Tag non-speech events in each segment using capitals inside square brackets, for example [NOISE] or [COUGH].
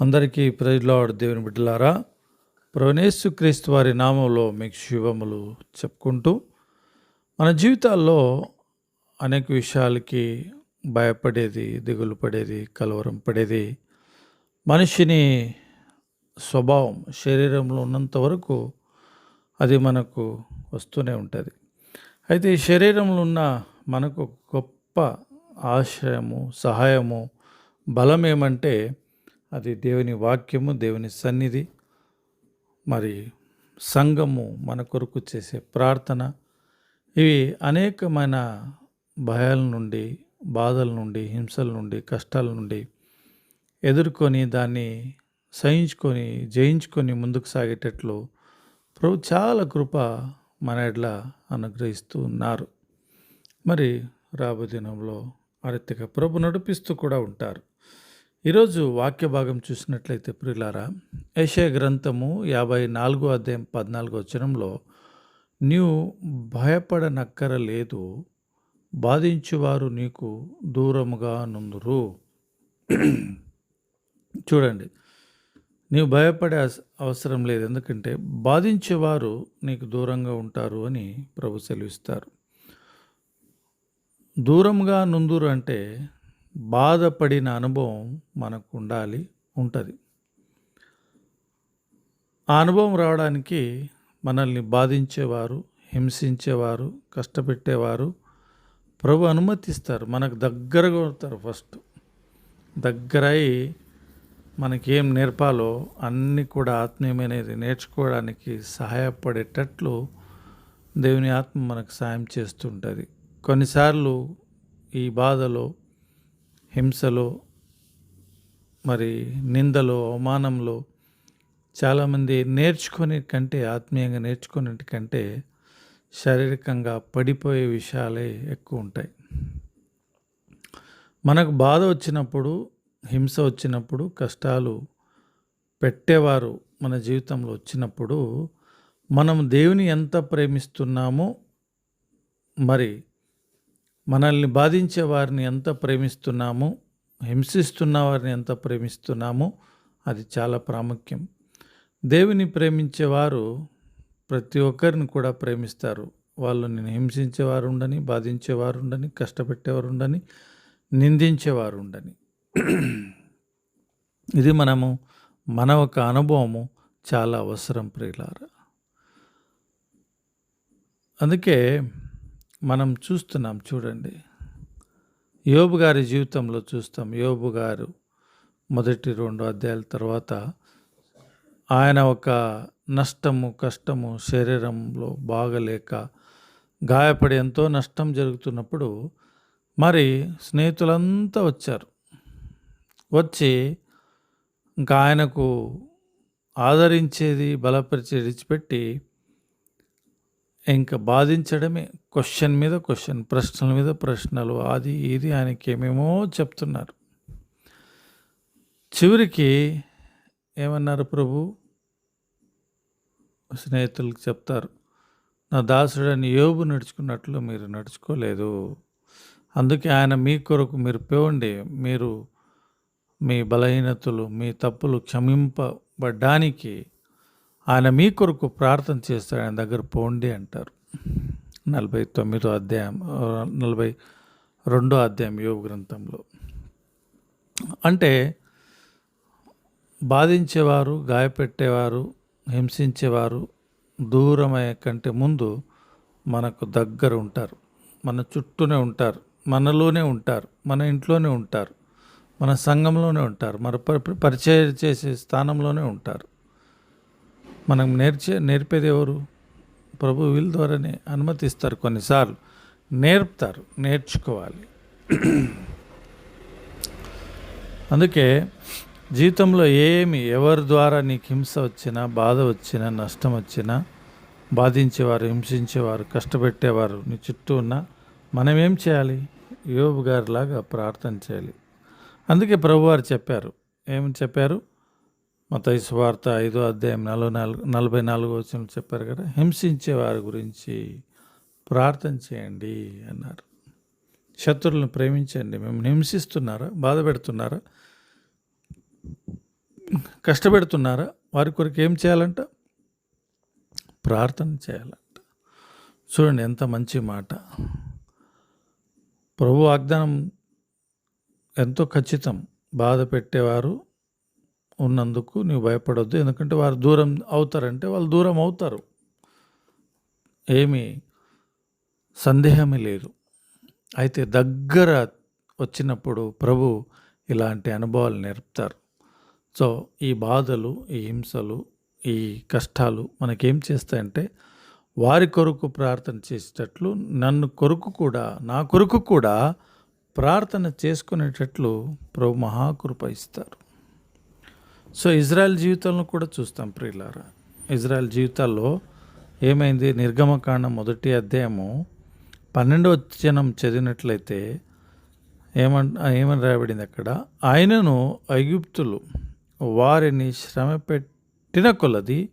అందరికీ ప్రైజ్లాడ్ దేవుని బిడ్డలారా. ప్రవణేశు క్రీస్తు వారి నామంలో మీకు శుభములు చెప్పుకుంటూ మన జీవితాల్లో అనేక విషయాలకి భయపడేది దిగులు పడేది కలవరం పడేది మనిషిని స్వభావం శరీరంలో ఉన్నంత వరకు అది మనకు వస్తూనే ఉంటుంది. అయితే ఈ శరీరంలో ఉన్న మనకు గొప్ప ఆశ్రయము సహాయము బలం ఏమంటే అది దేవుని వాక్యము దేవుని సన్నిధి. మరి సంఘము మన కొరకు చేసే ప్రార్థన. ఇవి అనేకమైన భయాల నుండి బాధల నుండి హింసల నుండి కష్టాల నుండి ఎదుర్కొని దాన్ని సహించుకొని జయించుకొని ముందుకు సాగేటట్లు ప్రభు చాలా కృప మన ఎడ్ల అనుగ్రహిస్తూ ఉన్నారు. మరి రాబో దినంలో ఆర్థిక ప్రభు నడిపిస్తూ కూడా ఉంటారు. ఈరోజు వాక్య భాగం చూసినట్లయితే ప్రిలారా ఏషియా గ్రంథము యాభై నాలుగో అధ్యాయం పద్నాలుగో వచనంలో నీవు భయపడనక్కర లేదు బాధించువారు నీకు దూరముగా నుందురు. చూడండి నీవు భయపడే అస్- అవసరం లేదు ఎందుకంటే బాధించేవారు నీకు దూరంగా ఉంటారు అని ప్రభు సెలవిస్తారు. దూరంగా నుందురు అంటే బాధపడిన అనుభవం మనకు ఉండాలి ఉంటుంది. ఆ అనుభవం రావడానికి మనల్ని బాధించేవారు హింసించేవారు కష్టపెట్టేవారు ప్రభు అనుమతిస్తారు. మనకు దగ్గరగా ఉంటారు ఫస్ట్. దగ్గరై మనకేం నేర్పాలో అన్నీ కూడా ఆత్మీయమైనది నేర్చుకోవడానికి సహాయపడేటట్లు దేవుని ఆత్మ మనకు సాయం చేస్తుంటుంది. కొన్నిసార్లు ఈ బాధలో హింసలో మరి నిందలో అవమానంలో చాలామంది నేర్చుకునే కంటే ఆత్మీయంగా నేర్చుకునే కంటే శారీరకంగా పడిపోయే విషయాలే ఎక్కువ ఉంటాయి. మనకు బాధ వచ్చినప్పుడు హింస వచ్చినప్పుడు కష్టాలు పెట్టేవారు మన జీవితంలో వచ్చినప్పుడు మనం దేవుని ఎంత ప్రేమిస్తున్నామో మరి మనల్ని బాధించే వారిని ఎంత ప్రేమిస్తున్నామో హింసిస్తున్న వారిని ఎంత ప్రేమిస్తున్నామో అది చాలా ప్రాముఖ్యం. దేవుని ప్రేమించేవారు ప్రతి ఒక్కరిని కూడా ప్రేమిస్తారు. వాళ్ళు నేను హింసించేవారు ఉండని బాధించేవారు ఉండని కష్టపెట్టేవారు ఉండని నిందించేవారు ఉండని. ఇది మనము మన ఒక అనుభవము చాలా అవసరం ప్రియులారా. అందుకే మనం చూస్తున్నాం చూడండి. యోబు గారి జీవితంలో చూస్తాం. యోబు గారు మొదటి రెండు అధ్యాయాల తర్వాత ఆయన ఒక నష్టము కష్టము శరీరంలో బాగలేక గాయపడి ఎంతో నష్టం జరుగుతున్నప్పుడు మరి స్నేహితులంతా వచ్చారు. వచ్చి ఇంకా ఆయనకు ఆదరించేది బలపరిచేది విడిచిపెట్టి ఇంకా బాధించడమే. క్వశ్చన్ మీద క్వశ్చన్ ప్రశ్నల మీద ప్రశ్నలు అది ఇది ఆయనకి ఏమేమో చెప్తున్నారు. చివరికి ఏమన్నారు ప్రభు? స్నేహితులకు చెప్తారు నా దాసుడని యోబు నడుచుకున్నట్లు మీరు నడుచుకోలేదు. అందుకే ఆయన మీ కొరకు మీరు పేవండి. మీరు మీ బలహీనతలు మీ తప్పులు క్షమింపబడ్డానికి ఆయన మీ కొరకు ప్రార్థన చేస్తాడు ఆయన దగ్గర పోండి అంటారు. నలభై తొమ్మిదో అధ్యాయం నలభై రెండో అధ్యాయం యోగ గ్రంథంలో. అంటే బాధించేవారు గాయపెట్టేవారు హింసించేవారు దూరమయ్యే కంటే ముందు మనకు దగ్గర ఉంటారు. మన చుట్టూనే ఉంటారు మనలోనే ఉంటారు మన ఇంట్లోనే ఉంటారు మన సంఘంలోనే ఉంటారు మన పరిచయం చేసే స్థానంలోనే ఉంటారు. మనం నేర్చే నేర్పేది ఎవరు? ప్రభు వీళ్ళ ద్వారానే అనుమతిస్తారు కొన్నిసార్లు. నేర్పుతారు నేర్చుకోవాలి. [CLEARS THROAT] అందుకే జీవితంలో ఏమి ఎవరి ద్వారా నీకు హింస వచ్చినా బాధ వచ్చినా నష్టం వచ్చినా బాధించేవారు హింసించేవారు కష్టపెట్టేవారు నీ చుట్టూ ఉన్న మనం ఏం చేయాలి? యోబు గారిలాగా ప్రార్థన చేయాలి. అందుకే ప్రభువారు చెప్పారు. ఏమని చెప్పారు? మతైసు వార్త ఐదో అధ్యాయం నలభై నాలుగు నలభై నాలుగో వచ్చిన చెప్పారు కదా హింసించే వారి గురించి ప్రార్థన చేయండి అన్నారు. శత్రువులను ప్రేమించండి మేము హింసిస్తున్నారా బాధ పెడుతున్నారా కష్టపెడుతున్నారా వారి కొరకు ఏం చేయాలంట? ప్రార్థన చేయాలంట. చూడండి ఎంత మంచి మాట. ప్రభు వాగ్దానం ఎంతో ఖచ్చితం. బాధ పెట్టేవారు ఉన్నందుకు నీవు భయపడొద్దు. ఎందుకంటే వారు దూరం అవుతారంటే వాళ్ళు దూరం అవుతారు. ఏమీ సందేహమే లేదు. అయితే దగ్గర వచ్చినప్పుడు ప్రభు ఇలాంటి అనుభవాలు నేర్పుతారు. సో ఈ బాధలు ఈ హింసలు ఈ కష్టాలు మనకేం చేస్తాయంటే వారి కొరకు ప్రార్థన చేసేటట్లు నన్ను కొరకు కూడా నా కొరకు కూడా ప్రార్థన చేసుకునేటట్లు ప్రభు మహాకృప ఇస్తారు. సో ఇజ్రాయెల్ జీవితాలను కూడా చూస్తాం ప్రియులారా. ఇజ్రాయెల్ జీవితాల్లో ఏమైంది? నిర్గమకాండం మొదటి అధ్యాయము పన్నెండవ వచనం చదివినట్లయితే ఏమన్ ఏమని రాయబడింది అక్కడ? ఆయనను ఐగుప్తులు వారిని శ్రమ పెట్టిన కొలది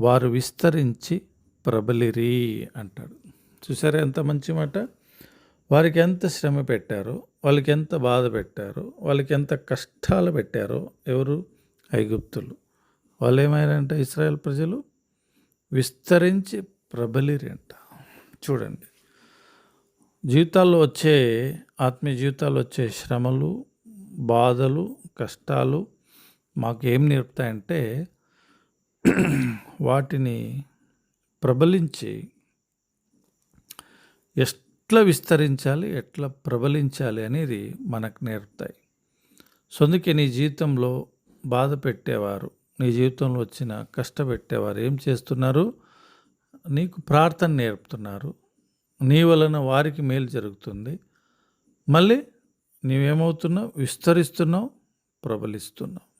వారు విస్తరించి ప్రబలిరి అంటాడు. చూసారా ఎంత మంచి మాట? వారికి ఎంత శ్రమ పెట్టారో? వాళ్ళకి ఎంత బాధ పెట్టారో? వాళ్ళకి ఎంత కష్టాలు పెట్టారో? ఎవరు? ఐగుప్తులు. వాళ్ళు ఏమైనారంటే ఇస్రాయల్ ప్రజలు? విస్తరించి ప్రబలిరంట. చూడండి. జీవితాల్లో వచ్చే ఆత్మీయ జీవితాల్లో వచ్చే శ్రమలు బాధలు కష్టాలు మాకు ఏం నేర్పుతాయంటే వాటిని ప్రబలించి ఎట్లా విస్తరించాలి ఎట్లా ప్రబలించాలి అనేది మనకు నేర్పుతాయి. సో అందుకే నీ జీవితంలో బాధ పెట్టేవారు. నీ జీవితంలో వచ్చిన కష్టపెట్టేవారు. ఏం చేస్తున్నారు? నీకు ప్రార్థన నేర్పుతున్నారు. నీ వలన వారికి మేలు జరుగుతుంది. మళ్ళీ నీవేమవుతున్నావు? విస్తరిస్తున్నావు. ప్రబలిస్తున్నావు.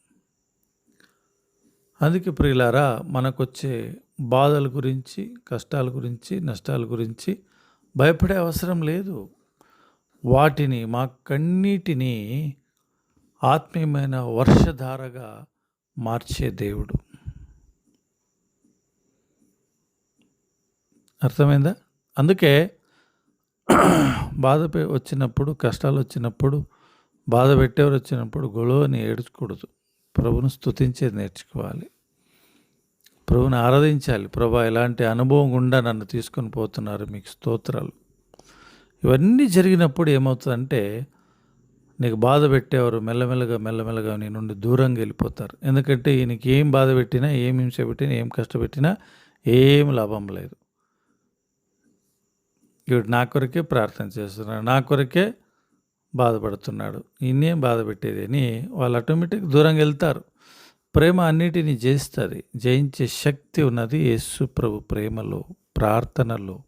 అందుకే ప్రియులారా మనకొచ్చే బాధల గురించి కష్టాల గురించి నష్టాల గురించి భయపడే అవసరం లేదు. వాటిని మా కన్నీటిని ఆత్మీయమైన వర్షధారగా మార్చే దేవుడు. అర్థమైందా? అందుకే బాధ వచ్చినప్పుడు కష్టాలు వచ్చినప్పుడు బాధ పెట్టేవారు వచ్చినప్పుడు గొడవని ఏడ్చకూడదు. ప్రభును స్థుతించేది నేర్చుకోవాలి. ప్రభుని ఆరాధించాలి. ప్రభా ఇలాంటి అనుభవం గుండా నన్ను తీసుకొని పోతున్నారు మీకు స్తోత్రాలు. ఇవన్నీ జరిగినప్పుడు ఏమవుతుందంటే నీకు బాధ పెట్టేవారు మెల్లమెల్లగా మెల్లమెల్లగా నీ నుండి దూరంగా వెళ్ళిపోతారు. ఎందుకంటే ఈయనకి ఏం బాధ పెట్టినా ఏం హింస పెట్టినా ఏం కష్టపెట్టినా ఏం లాభం లేదు. ఇవి నా కొరకే ప్రార్థన చేస్తున్నాడు నా కొరకే బాధపడుతున్నాడు. ఇన్నేం బాధ పెట్టేది అని వాళ్ళు ఆటోమేటిక్ దూరంగా వెళ్తారు. ప్రేమ అన్నిటినీ జయిస్తుంది. జయించే శక్తి ఉన్నది యేసు ప్రభు ప్రేమలో ప్రార్థనలో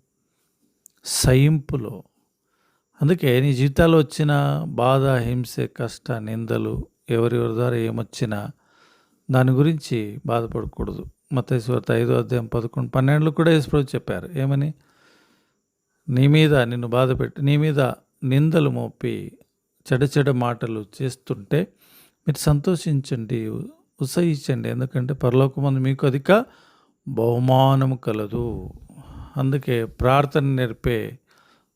సయింపులో అందుకే నీ జీవితాల్లో వచ్చిన బాధ హింస కష్ట నిందలు ఎవరెవరి ద్వారా ఏమొచ్చినా దాని గురించి బాధపడకూడదు. మతేశ్వర్త ఐదో అధ్యాయం పదకొండు పన్నెండులో కూడా యేసుప్రభు చెప్పారు. ఏమని? నీ మీద నిన్ను బాధ పెట్టి నీ మీద నిందలు మోపి చెడ చెడ మాటలు చేస్తుంటే మీరు సంతోషించండి ఉత్సహించండి. ఎందుకంటే పరలోకమందు మీకు అధిక బహుమానము కలదు. అందుకే ప్రార్థన నేర్పే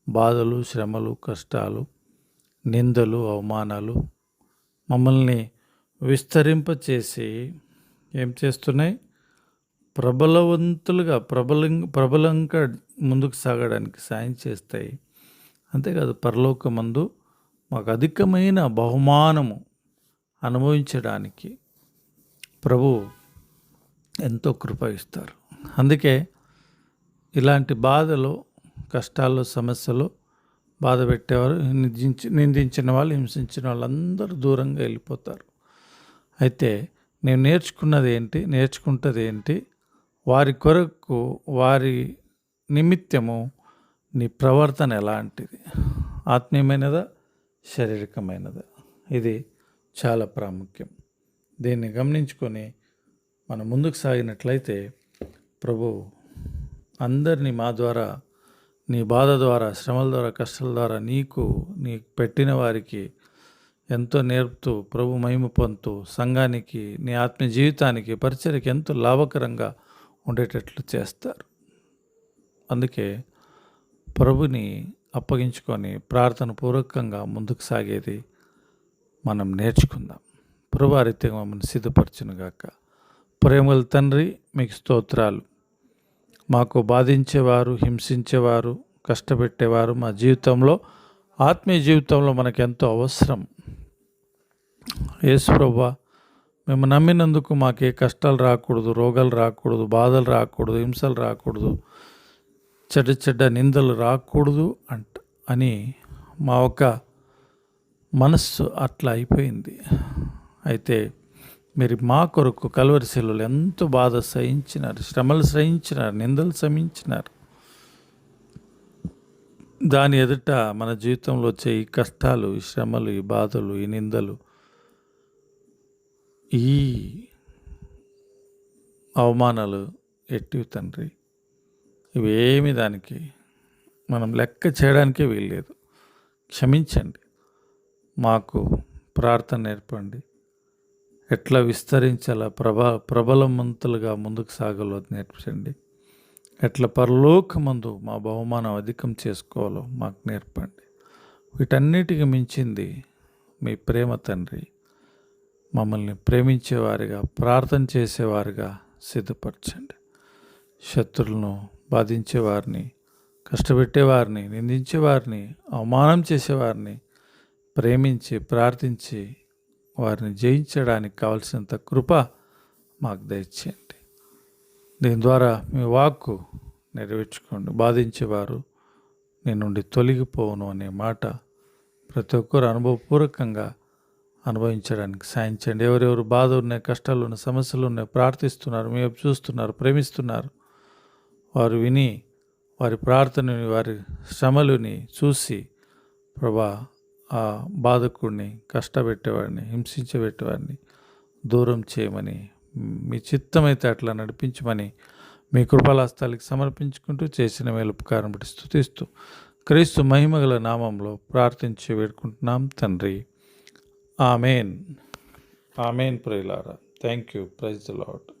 బాధలు శ్రమలు కష్టాలు నిందలు అవమానాలు మమ్మల్ని విస్తరింపచేసి ఏం చేస్తున్నాయి? ప్రబలవంతులుగా ప్రబలం ప్రబలంగా ముందుకు సాగడానికి సాయం చేస్తాయి. అంతేకాదు పరలోకమందు మాకు అధికమైన బహుమానము అనుభవించడానికి ప్రభు ఎంతో కృప ఇస్తారు. అందుకే ఇలాంటి బాధలో కష్టాల్లో సమస్యలు బాధ పెట్టేవారు నిందించి నిందించిన వాళ్ళు హింసించిన వాళ్ళందరూ దూరంగా వెళ్ళిపోతారు. అయితే నేను నేర్చుకున్నది ఏంటి నేర్చుకుంటది ఏంటి? వారి కొరకు వారి నిమిత్తము నీ ప్రవర్తన ఎలాంటిది? ఆత్మీయమైనదా శారీరకమైనదా? ఇది చాలా ప్రాముఖ్యం. దీన్ని గమనించుకొని మనం ముందుకు సాగినట్లయితే ప్రభు అందరినీ మా ద్వారా నీ బాధ ద్వారా శ్రమల ద్వారా కష్టాల ద్వారా నీకు నీ పెట్టిన వారికి ఎంతో నేర్పుతూ ప్రభు మహిమ పొందుతూ సంఘానికి నీ ఆత్మ జీవితానికి పరిచయకి ఎంతో లాభకరంగా ఉండేటట్లు చేస్తారు. అందుకే ప్రభుని అప్పగించుకొని ప్రార్థన పూర్వకంగా ముందుకు సాగేది మనం నేర్చుకుందాం. ప్రభు ఆ రీతిగా మమ్మల్ని సిద్ధపరచునుగాక. ప్రేమల తండ్రి మీకు స్తోత్రాలు. మాకు బాధించేవారు హింసించేవారు కష్టపెట్టేవారు మా జీవితంలో ఆత్మీయ జీవితంలో మనకు ఎంతో అవసరం. యేసు ప్రభా మేము నమ్మినందుకు మాకు ఏ కష్టాలు రాకూడదు రోగాలు రాకూడదు బాధలు రాకూడదు హింసలు రాకూడదు చెడ్డ చెడ్డ నిందలు రాకూడదు అంట అని మా ఒక మనస్సు అట్లా అయిపోయింది. అయితే మీరు మా కొరకు కలువరి శిలువలు ఎంతో బాధ సహించినారు శ్రమలు సహించినారు నిందలు సహించినారు దాని ఎదుట మన జీవితంలో వచ్చే ఈ కష్టాలు ఈ శ్రమలు ఈ బాధలు ఈ నిందలు ఈ అవమానాలు ఎట్టివి తండ్రి? ఇవేమి దానికి? మనం లెక్క చేయడానికే వీల్లేదు. క్షమించండి. మాకు ప్రార్థన నేర్పండి. ఎట్లా విస్తరించాలా? ప్రభా ప్రబలమంతులుగా ముందుకు సాగాలో నేర్పించండి. ఎట్లా పరలోకమందు మా బహుమానం అధికం చేసుకోవాలో మాకు నేర్పండి. వీటన్నిటికి మించింది మీ ప్రేమ తండ్రి. మమ్మల్ని ప్రేమించేవారిగా ప్రార్థన చేసేవారిగా సిద్ధపరచండి. శత్రులను బాధించేవారిని కష్టపెట్టేవారిని నిందించేవారిని అవమానం చేసేవారిని ప్రేమించి ప్రార్థించి వారిని జయించడానికి కావలసినంత కృప మాకు దయచేయండి. దీని ద్వారా మీ వాక్కు నెరవేర్చుకోండి. బాధించేవారు నీ నుండి తొలగిపోవును అనే మాట ప్రతి ఒక్కరు అనుభవపూర్వకంగా అనుభవించడానికి సాయం చేయండి. ఎవరెవరు బాధ ఉన్నాయి కష్టాలు ఉన్నాయి సమస్యలు ఉన్నాయి ప్రార్థిస్తున్నారు మీ చూస్తున్నారు ప్రేమిస్తున్నారు వారు విని వారి ప్రార్థనని వారి శ్రమలుని చూసి ప్రభా ఆ బాధకుడిని కష్టపెట్టేవాడిని హింసించబెట్టేవాడిని దూరం చేయమని మీ చిత్తమైతే అట్లా నడిపించమని మీ కృపలాస్తాలకి సమర్పించుకుంటూ చేసిన మేలుపకారం బట్టి స్థుతిస్తూ క్రీస్తు మహిమగల నామంలో ప్రార్థించి వేడుకుంటున్నాం తండ్రి. ఆమెన్. ఆమెన్ ప్రియులారా. Thank you praise the Lord